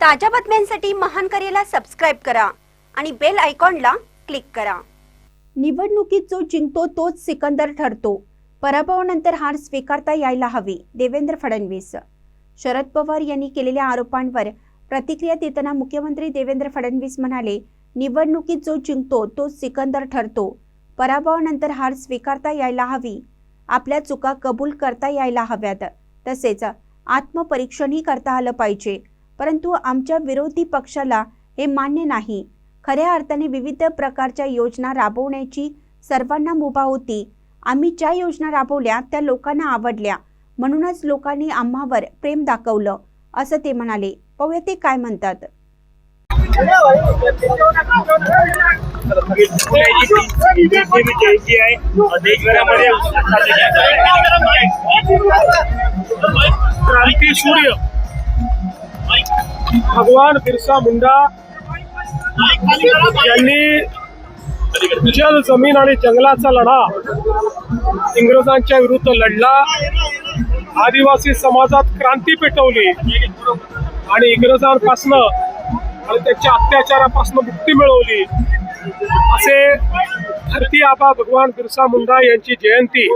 ताज्या बातम्यांसाठी महान करेला सबस्क्राईब करा आणि बेल आयकॉनला क्लिक करा. निवडणुकीत जो जिंकतो तोच सिकंदर ठरतो. पराभवानंतर हार स्वीकारता यायला हवी देवेंद्र फडणवीस. शरद पवार यांनी केलेल्या आरोपांवर प्रतिक्रिया देताना मुख्यमंत्री देवेंद्र फडणवीस म्हणाले निवडणुकीत जो जिंकतो तोच सिकंदर ठरतो. पराभवानंतर हार स्वीकारता यायला हवी. आपल्या चुका कबूल करता यायला हव्यात. तसेच आत्मपरीक्षणही करता आलं पाहिजे. परंतु आमच्या विरोधी पक्षाला हे मान्य नाही. खऱ्या अर्थाने विविध प्रकारच्या योजना राबवण्याची सर्वांना मुभा होती. आम्ही ज्या योजना राबवल्या त्या लोकांना आवडल्या. म्हणूनच लोकांनी आम्हावर प्रेम दाखवलं असं ते म्हणाले. पाहूया ते काय म्हणतात. जयंती आहे देशभरामध्ये क्रांती सूर्य. भगवान बिरसा मुंडा यांनी जल जमीन आणि जंगलाचा लढा इंग्रजांच्या विरुद्ध लढला. आदिवासी समाजात क्रांती पेटवली. आणि इंग्रजांपासनं आणि त्यांच्या अत्याचारापासून मुक्ती मिळवली. असे धरती आबा भगवान बिरसा मुंडा यांची जयंती